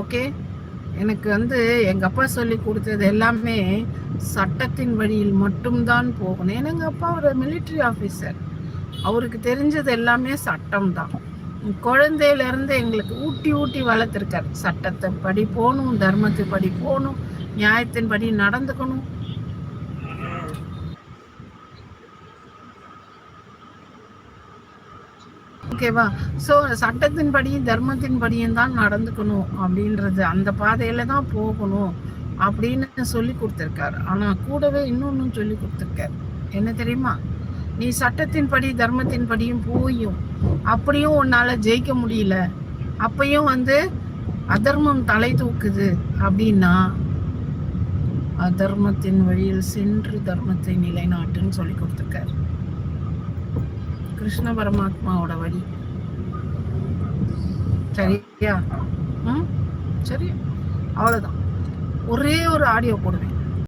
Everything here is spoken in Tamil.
ஓகே? எனக்கு வந்து எங்கள் அப்பா சொல்லி கொடுத்தது எல்லாமே சட்டத்தின் வழியில் மட்டும்தான் போகணும். ஏன்னா எங்கள் அப்பா ஒரு மிலிட்டரி ஆஃபீஸர் அவருக்கு தெரிஞ்சது எல்லாமே சட்டம் தான் குழந்தையிலேருந்து எங்களுக்கு ஊட்டி ஊட்டி வளர்த்துருக்காரு. சட்டத்தை படி போகணும் தர்மத்தை படி போகணும் நியாயத்தின் படி நடந்துக்கணும். ஓகேவா? ஸோ சட்டத்தின் தர்மத்தின்படியும் தர்மத்தின் படியும் தான் நடந்துக்கணும் அப்படின்றது அந்த பாதையில தான் போகணும் அப்படின்னு சொல்லி கொடுத்துருக்காரு. ஆனா கூடவே இன்னொன்னும் சொல்லி கொடுத்துருக்காரு. என்ன தெரியுமா? நீ சட்டத்தின் படி தர்மத்தின் படியும் போயும். அப்படியும் உன்னால ஜெயிக்க முடியல. அப்பயும் வந்து அதர்மம் தலை தூக்குது அப்படின்னா அதர்மத்தின் வழியில் சென்று தர்மத்தை நிலைநாட்டுன்னு சொல்லி கொடுத்துருக்காரு. கிருஷ்ண பரமாத்மாவோட வழி. சரியா? ம்? சரி அவ்வளோதான் ஒரே ஒரு ஆடியோ போடுவேன்.